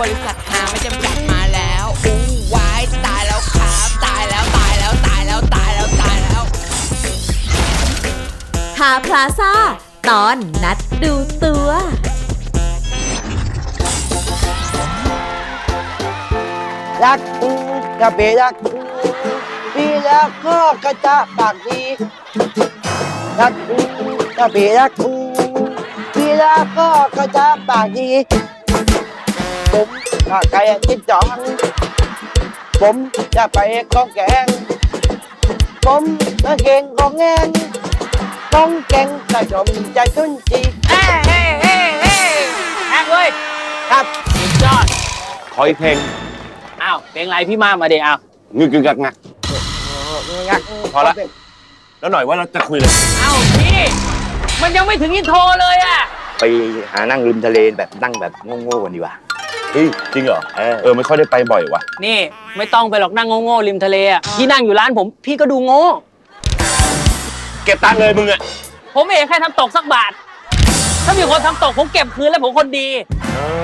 บริษัทหาไม่จำกัดมาแล้วอู้วายตายแล้วครับตายแล้วตายแล้วตายแล้วตายแล้วตายแล้วหาพลาซ่าตอนนัดดูตัวรักกูกับเบรักกูปีแล้วก็กระจะปากดีรักกูกับเบรักกูปีแล้วก็กระจะปากดี ผมถ้าใครจิตจองผมจะไปกองแกง ผมจะเก่งกองแงงต้องเก่งกระจมใจขึ้นจีเฮ้เฮ้เฮ้เฮ้แอคเว้ยครับสุดยอดขออีกเพลงอ้าวเพลงอะไรพี่มามาดิอ้าวงึกงึกงักงักงักพอละแล้วหน่อยว่าเราจะคุยเลยอ้าวพี่มันยังไม่ถึงอินโทรเลยอะไปหานั่งริมทะเลแบบนั่งแบบโง่ๆกันดีกว่า เฮ้ยจริงเหรอเออ เออไม่ค่อยได้ไปบ่อยว่ะ นี่ ไม่ต้องไปหรอกนั่งโง่ๆริมทะเลอะพี่นั่งอยู่ร้านผมพี่ก็ดูโง่ เก็บตังค์เลยมึงอะผมเองแค่ทำตกสักบาท ถ้ามีคนทำตกผมเก็บคืนแล้วผมคนดี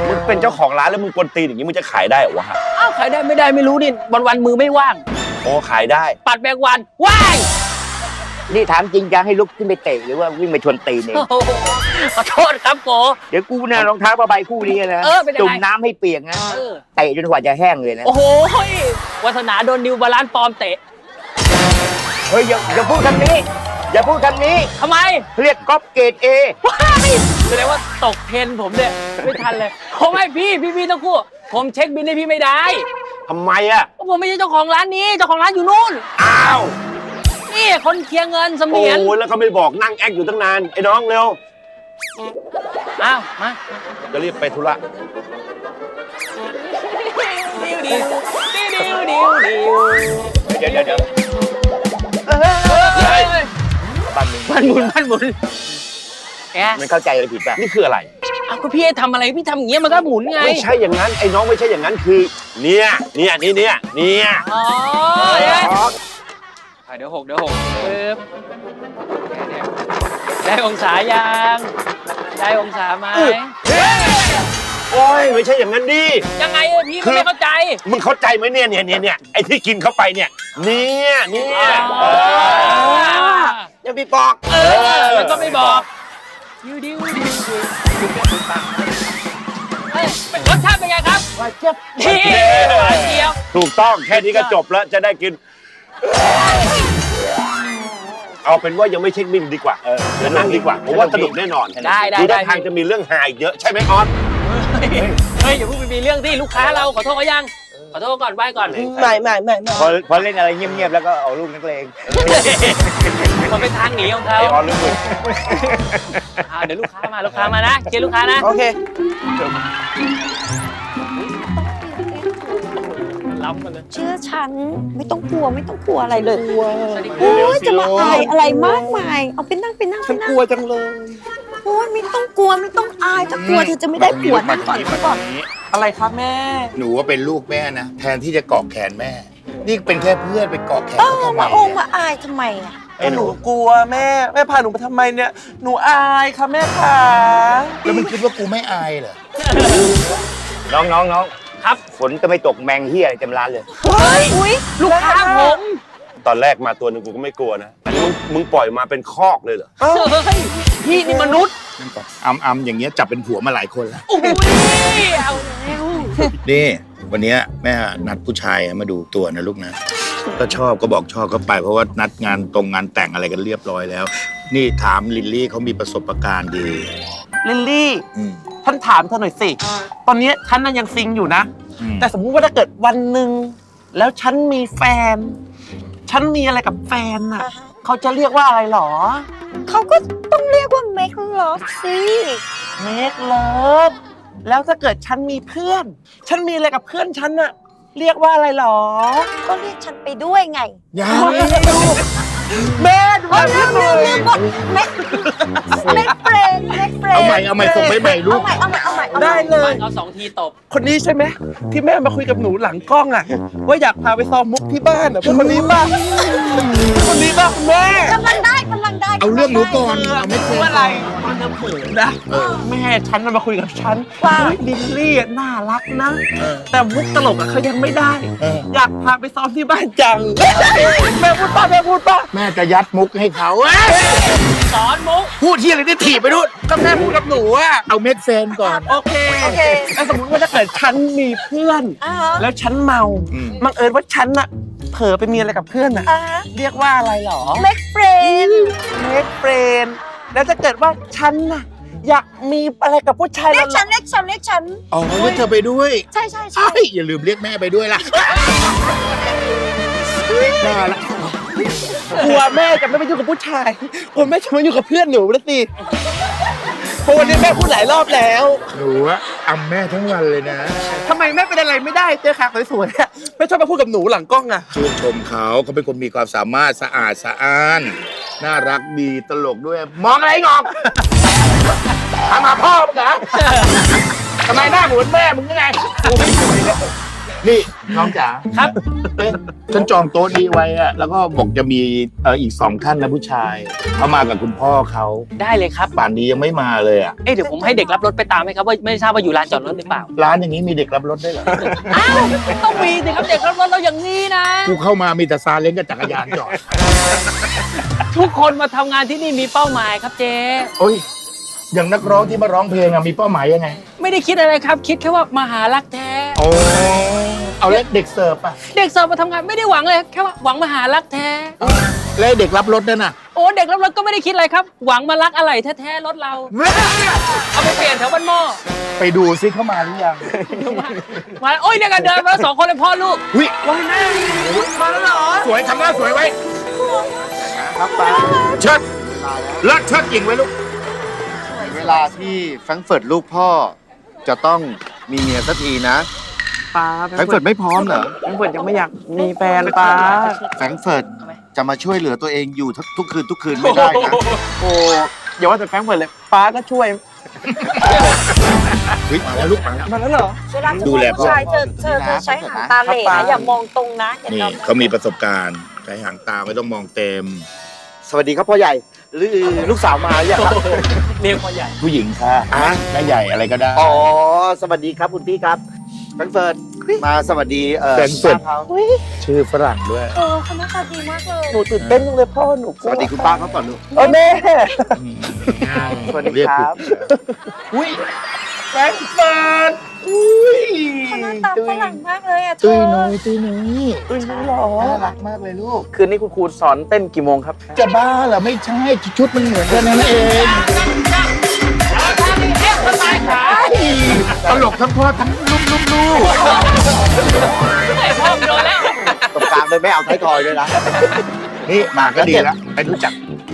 มึงเป็นเจ้าของร้านแล้วมึงกวนตีนอย่างนี้มึงจะขายได้เหรอวะอ้าวขายได้ไม่ได้ไม่รู้ดิวันวันๆมือไม่ว่าง โอ้ขายได้ ปัดแบกวันว้าย นี่ถามจริงจะให้ลุกขึ้นไปเตะหรือว่าวิ่งไปชนตีนเอง โอ้โหขอโทษครับโก เดี๋ยวกูน่ะรองเท้าผ้าใบคู่นี้นะเออเป็นยังไง จุ่มน้ำให้เปียกนะเออเตะจนกว่าจะแห้งเลยนะ โอ้โหวัฒนาโดนนิวบาลานซ์ปลอมเตะเฮ้ยอย่าอย่าพูดคำนี้ อย่าพูดคำนี้ทำไมเรียกก๊อปเกรดเอว้ายแสดงว่าตกเทรนผมเนี่ยไม่ทันเลยผมให้พี่พี่พี่ต้องคู่ ผมเช็คบินให้พี่ไม่ได้ทำไมอะเพราะผมไม่ใช่เจ้าของร้านนี้เจ้าของร้านอยู่นู่น อ้าว นี่คนเคลียร์เงินเสโอ้มียนยแล้วก็ไม่บอกนั่งแอคอยู่ตั้งนาน ไอ้น้องเร็ว อ้าวมาจะรีบไปธุระ ดิวดิวดิวดิวดิวเดี๋ยวเดี๋ยวเดี๋ยวเฮ้ยบ้านมึงบ้านหมุนบ้านหมุนแกมันเข้าใจอะไรผิดป่ะ นี่คืออะไรเอาก็พี่ให้ทำอะไรพี่ทำอย่างเงี้ยมันก็หมุนไงไม่ใช่อย่างนั้น ไอ้น้องไม่ใช่อย่างนั้นคือ เนี่ย เนี่ยนี่เนี่ยเนี่ยอ๋อเนี่ย อะเดี๋ยวหกเดี๋ยวหกปึ๊บเนี่ยๆได้องศายัง ได้องศาไหมโอ้ยไม่ใช่อย่างนั้นดิ ยังไงอะพี่ก็ไม่เข้าใจ มึงเข้าใจไหมเนี่ยเนี่ยเนี่ยเนี่ยไอ้ที่กินเข้าไปเนี่ย เนี่ยเนี่ยอ๋อเออยังพี่ปอก เออมันก็ไม่บอกดิวดิวดิวดิวเฮ้ยเป็นรสชาติเป็นไงครับว่าเจ็บนี่หวานเจียวถูกต้องแค่นี้ก็จบแล้วจะได้กิน เอาเป็นว่ายังไม่เช็คบินดีกว่าเออเดี๋ยวนั่งดีกว่าผมว่าสนุกแน่นอนได้ได้ดูได้ท่าทางจะมีเรื่องหาอีกเยอะใช่ไหมออสเฮ้ยอย่าเพิ่งไปมีเรื่องที่ลูกค้าเราขอโทษเขายัง ขอโทษก่อนไหว้ก่อนไม่ไม่ไม่ไม่พอพอเล่นอะไรเงียบๆแล้วก็เอาลูกนักเลงมันเป็นทางหนีของเขาไอออสรู้มืออ่าเดี๋ยวลูกค้ามาลูกค้ามานะเชียร์ลูกค้านะ โอเค้ำกันเลยเชื่อฉันไม่ต้องกลัวไม่ต้องกลัวอะไรเลยกลัวโอ้ยจะมาอายอะไรมากมาย เอาไปนั่งไปนั่งไปฉันนั่กงลัวจังเลย โอ้ยไม่ต้องกลัวไม่ต้องอายถ้ากลัวเธอจะไม่ได้ผัวนั่งก่อนนั่งก่อนอะไรครับแม่ หนูว่าเป็นลูกแม่นะ แทนที่จะเกาะแขนแม่ นี่เป็นแค่เพื่อนไปเกาะแขนเอเขาอทำไมมาองค์อะมาอายทำไมอะไอ้หนูกลัวแม่แม่พาหนูมาทำไมเนี่ย หนูอายค่ะแม่ขาแล้วมึงคิดว่ากูไม่อายเหรอน้องน้องน้อง ครับ ฝนก็ไม่ตกแมงเฮียอะไรเต็มร้านเลยเฮ้ยอุ้ยลูกค้าผมตอนแรกมาตัวหนึงกูก็ไม่กลัวนะอันนี้มึงมึงปล่อยมาเป็นคอกเลยเหรอ เฮ้ยพี่นี่มนุษย์อัมอัมอย่างเงี้ยจับเป็นผัวมาหลายคนแล้วโอ้ยเอาแล้วนี่ วันเนี้ยแม่นัดผู้ชายมาดูตัวนะลูกนะ ก็ชอบก็บอกชอบก็ไปเพราะว่านัดงานตรงงานแต่งอะไรกันเรียบร้อยแล้ว นี่ถามลิลลี่เขามีประสบการณ์ดี ลิลลี่ อืม ท่านถามเธอหน่อยสิ ตอนนี้ฉันน่ะยังซิงอยู่นะ อืม แต่สมมุติว่าถ้าเกิดวันหนึ่งแล้วฉันมีแฟน ฉันมีอะไรกับแฟนน่ะเขาจะเรียกว่าอะไรหรอ เขาก็ต้องเรียกว่า make love สิเมคเลิฟแล้วถ้าเกิดฉันมีเพื่อน ฉันมีอะไรกับเพื่อนฉันน่ะเรียกว่าอะไรหรอ ก็เรียกฉันไปด้วยไง ยัง แม่ดูเอาแลลืพี่มหลืน่มอยลืมหมดเม็ดเม็ดเฟรนเม็ดเฟรนเอาใหม่เอาใหม่ส่งไปใหม่ลูเอากใหม่เอาใหม่เอาใหม่เอาใหม่ได้เลย เอาสองทีตบ คนนี้ใช่ไหมที่แม่มาคุยกับหนูหลังกล้องอะ ว่าอยากพาไปซ้อมมุกที่บ้านอะเป็นคนนี้ป่ะคนนี้ป่ะคุณแม่กำลังได้กำลังได้เอาเรื่องหนูก่อน เอาไม่ไม่เซ็รู้นอะไรก่อนมันจะเผินนะแม่ฉันน่ะมาคุยกับฉันว่าเฮ้ยลิลลี่อะน่ารักนะเออแต่มุกตลกอะเขายังไม่ได้เออ อยากพาไปซ้อมที่บ้านจัง แม่พูดป่ะแม่พูดป่ะ แม่จะยัดมุกให้เขาเอ้ยสอนมุก พูดที่อะไรที่ถีบไปนู่นก็แม่พูดกับหนูอะเอาเม็ดเฟนก่อน โอเคโอเค แล้วสมมติว่าถ้าเกิดฉันมีเพื่อน อ่าฮะแล้วฉันเมาอืม บังเอิญว่าฉันอะเผลอไปมีอะไรกับเพื่อนอะอ่าฮะเรียกว่าอะไรหรอ เม็ดเฟรนเล็กเฟรนแล้วถ้าเกิดว่าฉันน่ะอยากมีอะไรกับผู้ชายเรียกแล้วฉันเรียกฉันเรียกฉัน อ๋อเรียกเธอไปด้วยใช่ใช่ใช่ใช่อย่าลืมเรียกแม่ไปด้วยล่ะน่ารัก กลัวแม่จะไม่ไปยุ่งกับผู้ชายกลัวแม่จะมาอยู่กับเพื่อนหนูนะสิเพราะวันนี้แม่พูดหลายรอบแล้ว หนูอะอำแม่ทั้งวันเลยนะทำไมแม่เป็นอะไรไม่ได้เจอขาสวยๆอะไม่ชอบมาพูดกับหนูหลังกล้องอะชื่นชมเขาเขาเป็นคนมีความสามารถสะอาดสะอ้าน น่ารักดีตลกด้วย มองอะไรงอกทำมาพ่อมึงเหรอทำไมหน้าเหมือนแม่มึงยังไงกูไม่สวยเลย นี่น้องจ๋าครับเอ๊ะฉันจองโต๊ะนี้ไว้อะแล้วก็บอกจะมีเอ่ออีกสองท่านนะผู้ชายเขามากับคุณพ่อเขาได้เลยครับ ป่านนี้ยังไม่มาเลยอะเอ้ยเดี๋ยวผมให้เด็กรับรถไปตามไหมครับว่าไม่ทราบว่าอยู่ลานจอดรถหรือเปล่า ร้านอย่างนี้มีเด็กรับรถได้วยเหรอ อ้าวต้องมีสิครับเด็กรับรถเราอย่างนี้นะ กูเข้ามามีแต่ซาเล้งกับจักรยานจอดทุกคนมาทำงานที่นี่มีเป้าหมายครับเจ๊โอ้ยอย่างนักร้องที่มาร้องเพลงอะมีเป้าหมายยังไง ไม่ได้คิดอะไรครับ คิดแค่ว่ามาหารักแท้ โอ้ เอาแล้วเด็กเสิร์ฟอะเด็กเสิร์ฟมาทำงานไม่ได้หวังเลยแค่ว่าหวังมาหารักแท้ แล้วเด็กรับรถนั่นน่ะโอ้เด็กรับรถก็ไม่ได้คิดอะไรครับ หวังมารักอะไรแท้ๆรถเรา เอาไปเปลี่ยนแถวบ้านหม้อไปดูซิเข้ามาหรือยังมาโอ้ยเนี่ยกันเดินมาสองคนเลยพ่อลูกวิว้ายแม่มาแล้วเหรอสวยทำหน้าสวยไว้ครับตาเชิดเลิศเชิดหญิงไว้ลูกเวลาที่แฟรงก์เฟิร์ตลูกพ่อจะต้องมีเมียสักทีนะ ป้าแฟรงก์เฟิร์ตไม่พร้อมเหรอแฟรงก์เฟิร์ตยังไม่อยากมีแฟนป้าแฟรงก์เฟิร์ตจะมาช่วยเหลือตัวเองอยู่ทุกทุกคืนทุกคืนไม่ได้นะโอ้อย่าว่าแต่แฟรงก์เฟิร์ตเลยป้าก็ช่วยวิมาแล้วลูกมาแล้ว มาแล้วเหรอ เวลาจะดูมองแลผู้ชายเธอเธอเธอใช้หางตาเหล่ครันะบอย่ามองตรงนะอย่านี่ทเขามีประสบการณ์ใช้หางตาไม่ต้องมองเต็ม สวัสดีครับพ่อใหญ่หรือลูกสาวมาหรือยังครับเรียกพ่อใหญ่ผู้หญิงค่ะอะแม่ใหญ่อะไรก็ได้ อ๋อสวัสดีครับคุณพี่ครับ แฟรงก์เฟิร์ตมาสวัสดีเอ่อแฟรงก์เฟิร์ต ป้าเขาชื่อฝรั่งด้วยำเออเขาหน้าตาดีมากเลยหนูตื่นเต้นจังเลยพ่อหนูกสลัววัสดีคุณป้าเขาก่อนลูกเออแม่ สวัสดีครับอุ้ยแฟรงก์เฟิร์ตอุ้ยเขาหน้าตาฝรั่งมากเลยอะเธตุ้ยอน้อยตุ้ยน้อยอุ้ยนี่หรอน่ารักมากเลยลูก คืนนี้คุณครูสอนเต้นกี่โมงครับ จะบ้าเหรอไม่ใช่ชุดมันเหมือนกันนั่นเอง ตลกทั้งพ่อทั้งลูกลูกลูกไอ้พ่อมโดนแล้วตรงกลางเลยไม่เอาท้ายทอยด้วยนะนี่มาก็ดีแล้วไปรู้จัก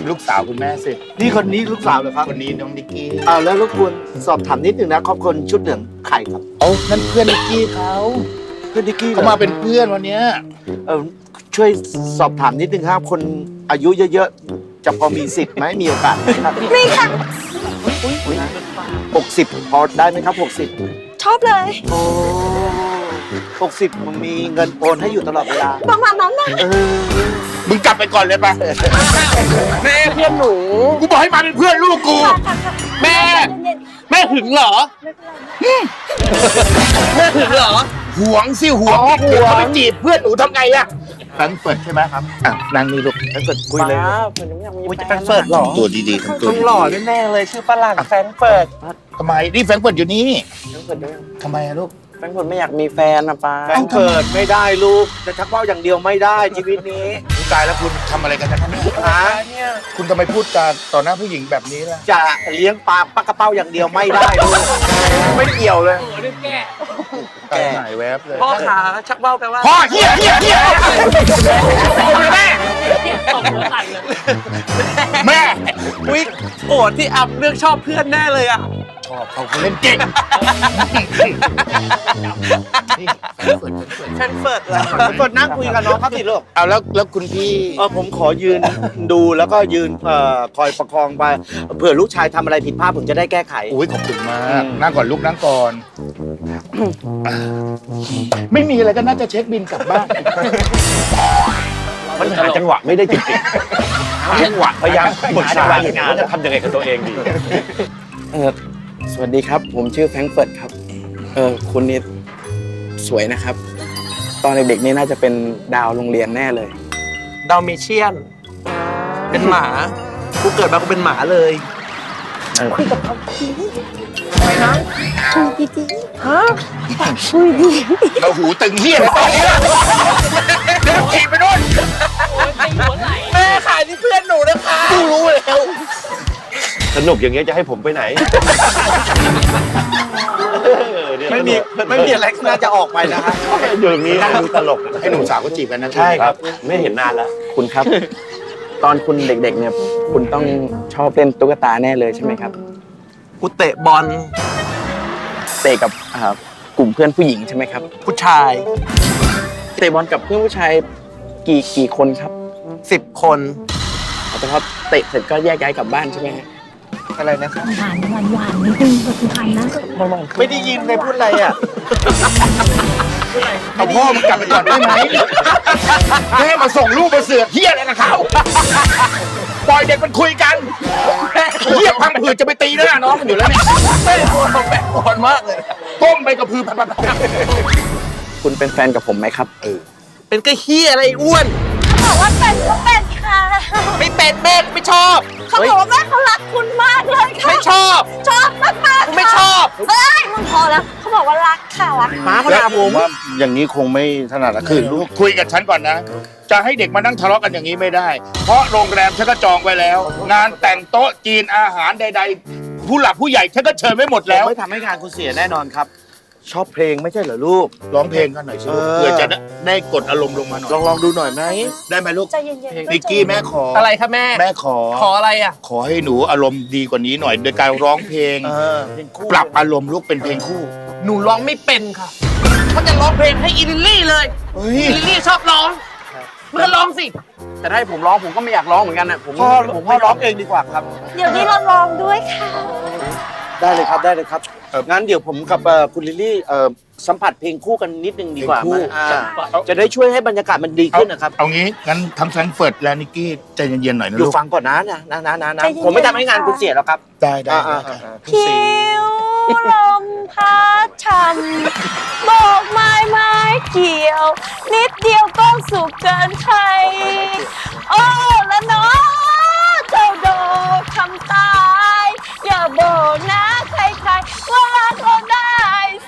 ลูกสาวคุณแม่สิ นี่คนนี้ลูกสาวเหรอครับ คนนี้น้องนิกกี้อ้าวแล้วรบกวนสอบถามนิดนึงนะครอบครัวชุดเหลืองใครครับโอ้นั่นเพื่อนนิกกี้เขาเพื่อนนิกกี้หรเขาอมาเป็นเพื่อนวันเนี้ยเออช่วยสอบถามนิดนึงครับ คนอายุเยอะๆจะพอมีสิทธิ์ไหมมีโอกาสไหมครับมีค่ะ หกสิบพอได้ไหมครับหกสิบชอบเลยโอ้หกสิบมันมีเงินโอนให้อยู่ตลอดเวลา ประมาณนั้นนะเออ มึงกลับไปก่อนเลยปะแม่เพื่อนหนู กูบอกให้มาเป็นเพื่อนลูกกู ค่ะค่ะค่ะแม่ เย็นแม่หึงเหรอ ๆไม่เป็นไรแม่หึงเหรอ หวงสิหวงอ๋อหวงเดี๋ยวเขาไปจีบเพื่อนหนูทำไงอะ แฟรงก์เฟิร์ตใช่ไหมครับอะนั่งนี่ลูกถ้าเกิดคุยเลยป้าผมยังไม่อยากมีแฟนเฟิร์ตหรอตัวดีๆทำตัวต้องดีหล่อแน่ๆเลยชื่อฝรั่งแฟรงก์เฟิร์ตทำไมนี่แฟรงก์เฟิร์ตอยู่นี่แฟรงก์เฟิร์ตยังทำไมอะลูก แฟรงก์เฟิร์ตไม่อยากมีแฟนนะป้า แฟรงก์เฟิร์ตไม่ได้ลูกจะชักเป้าอย่างเดียวไม่ได้ชีวิตนี้ ตายแล้วคุณทำอะไรกันนะครับเนี่ยหาเนี่ยคุณทำไมพูดจาต่อหน้าผู้หญิงแบบนี้ล่ะ จะเลี้ยงปลาปักกระเป้าอย่างเดียวไม่ได้ลูกไม่เกี่ยวเลยโอ้ยแก่ไปไหนแวบเลยพ่อขาชักเบ้าแปลว่าพ่อเฮียเฮียเฮียแม่ ตกหัวสั่นเลย แม่ อุ๊ยโกรธที่อับเรื่องชอบเพื่อนแน่เลยอะ ชอบเขาเขาเล่นเก่งแฟนเฟิร์ดเหรอแฟนเฟิร์ดนั่งคุยกับน้องเขาสิลูกเอาแล้วแล้วคุณพี่เออผมขอยืนดูแล้วก็ยืนเอ่อคอยประคองไปเผื่อลูกชายทำอะไรผิดพลาดผมจะได้แก้ไข อุ้ยขอบคุณมากนั่งก่อนลูกนั่งก่อน ไม่มีอะไรก็น่าจะเช็คบินกลับบ้านมันหาจังหวะไม่ได้จริงๆหาจังหวะพยายามปรึกษาอยู่ว่าจะทำยังไงกับตัวเองดี เออ สวัสดีครับ ผมชื่อแฟรงก์เฟิร์ตครับ เออคุณนี่สวยนะครับ ตอนเด็กๆนี่น่าจะเป็นดาวโรงเรียนแน่เลย ดาวเมเชียน เป็นหมา กูเกิดมากูเป็นหมาเลย คุยกับเขาดีอะไรนะคุยดีๆฮะคุยดีเราหูตึงเฮียอะไรตอนนี้ล่ะเดี๋ยวขี่ไปนู่นแม่ขายที่เพื่อนหนูนะคะกูรู้แล้ว สนุกอย่างเงี้ยจะให้ผมไปไหน ไม่มีไม่มีอะไรน่าจะออกไปนะฮะอยู่ตรงนี้ดูตลกให้หนุ่มสาวก็จีบกันนะใช่ครับ ไม่เห็นนานแล้วคุณครับ ตอนคุณเด็กๆเนี่ยคุณต้องชอบเล่นตุ๊กตาแน่เลยใช่ไหมครับกูเตะบอลเตะกับอ่ากลุ่มเพื่อนผู้หญิงใช่ไหมครับ ผู้ชายเตะบอลกับเพื่อนผู้ชายกี่กี่คนครับสิบคนเอาแต่พอเตะเสร็จก็แยกย้ายกลับบ้านใช่ไหมฮะ อะไรนะครับหวานหวานหวานนิดนึงกับคุณพันนะ ไม่ได้ยินเลยพูดอะไรอะเอาพ่อมึงกลับไปก่อนได้ไหมไม่ให้มาส่งลูกมาเสือกเฮียอะไรนะเขาปล่อยเด็กมันคุยกันเฮียพังผืดจะไปตีหน้าน้องมันอยู่แล้วเนี่ยไม่ได้พูดแปลกบอลมากเลยก้มไปกับพือพันคุณเป็นแฟนกับผมไหมครับเป็นก็เฮียอะไรอ้วนเขาบอกว่าเป็นก็เป็นค่ะ ไม่เป็นแม่ไม่ชอบ เขาบอกว่าแม่เขารักคุณมากเลยค่ะ ไม่ชอบ ชอบมากมากกูไม่ชอบ เอ้ยมึงพอแล้วเขาบอกว่ารักค่ะรักหมาเขาด่าผม ว่าอย่างนี้คงไม่ถนัดละคืคืออลูลูกกคุยกับฉันก่อนนะ จะให้เด็กมานั่งทะเลาะกันอย่างนี้ไม่ได้ เพราะโรงแรมฉันก็จองไว้แล้ว งานแต่งโต๊ะจีนอาหารใด ๆ ผู้หลักผู้ใหญ่ฉันก็เชิญไว้หมดแล้ว ไม่ทำให้งานคุณเสียแน่นอนครับ ชอบเพลงไม่ใช่เหรอลูก ร้องเพลงกันหน่อยสิลูกเออ เพื่อจะได้ได้กดอารมณ์ลงมาหน่อยลองลองดูหน่อยไหมได้ไหมลูกใจเย็นๆนิกกี้แม่ขอออะไรครับแม่ แม่ขอ ขออะไรอะ ขอให้หนูอารมณ์ดีกว่านี้หน่อย โดยการร้องเพลง เออเพลงคู่ปรับอารมณ์ลูกเป็นเพลงคู่หนูร้องไม่เป็นค่ะเขาจะร้องเพลงให้อีลิลลี่เลยเฮ้ยอีลิลลี่ชอบร้องมันก็ร้องสิ แต่ถ้าให้ผมร้องผมก็ไม่อยากร้องเหมือนกันนะผมพ่อผมพ่อร้องเองดีกว่าครับ เดี๋ยวนี้เราลองด้วยค่ะ ได้เลยครับได้เลยครับงั้นเดี๋ยวผมกับเอ่อคุณลิลลี่เอ่อสัมผัสเพลงคู่กันนิดนึงดีกว่าเพลงคู่ไหมอ่าจะได้ช่วยให้บรรยากาศมันดีขึ้นนะครับ เอางี้งั้นทั้งแฟรงก์เฟิร์ตและนิกกี้ใจเย็นๆหน่อยนะอยู่ลูกฟังก่อนนะนะนะนะนะนะใจเย็นๆผมไม่ทำให้งานคุณเสียแล้วครับได้ได้อ่าได้อ่าอ่าผิวลมพัดช่ำโบกไม้ไม้เกี่ยว นิดเดียวก็สุขเกินใคร โอ้ละเนาะ เจ้าดอกคำตาย อย่าบอกนะใครๆว่ารักเราได้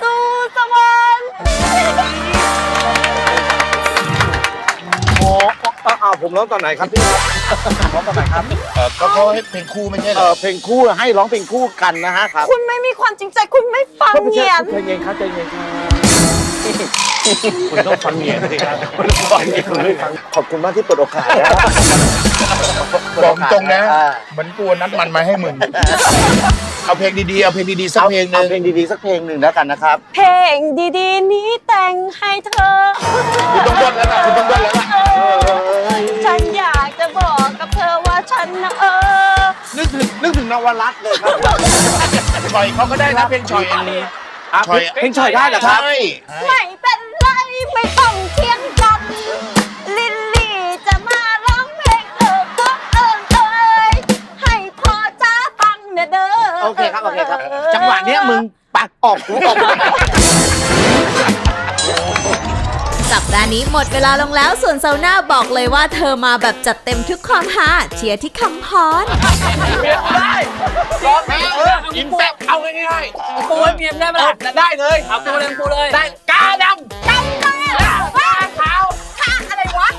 สู่สวรรค์โอ้เอาเอาผมร้องตอนไหนครับพี่ร้องตอนไหนครับเออก็เขาให้เพลงคู่ไม่ใช่เหรเอออเพลงคู่ให้ร้องเพลงคู่กันนะฮะครับคุณไม่มีความจริงใจคุณไม่ฟังก็ไม่เหใช่ยียน ใจเย็นครับใจเย็นครับ คุณต้องฟังเงียบสิครับคุณต้องฟังเงียบเลยขอบคุณมากที่เปิดโอกาสนะบอกตรงนะอ่ามันกลัวนัดมันมาให้มึงเอาเพลงดีๆเอาเพลงดีๆสักเพลงหนึ่เอางเพลงดีๆสักเพลงหนึ่งแล้วกันนะครับ เพลงดีๆ นี้แต่งให้เธอ คุณต้องเบิ้ลแล้วล่ะคุณต้องเบิ้ลแล้วล่ะฉันอยากจะบอกกับเธอว่าฉันนะเออนึกถึงนึกถึงนวรัตน์เลยครับชอยเขาก็ได้นะเพลงชอยอันนี้ อะเพลงเพลงฉ่อยได้เหรอครับ ใช่ไม่เป็นไรไม่ต้องเทียงกัน ลิลลี่จะมาร้องเพลงเออก็เอิงเอยให้พอจ้าฟังนะเด้อโอเคครับ โอเคครับ จังหวะเนี้ยมึงปักออกหูออกสั ปดาห์นี้หมดเวลาลงแล้วส่วนเซาหน้าบอกเลยว่าเธอมาแบบจัดเต็มทุกความฮาเชียร์ที่คำพรอินแซบเอาง่ายๆปูให้เมียได้ไหมล่ะได้เลยเอาปูเลยปูเลยได้กาดำจำได้ว่าขาวข้าอะไรวะ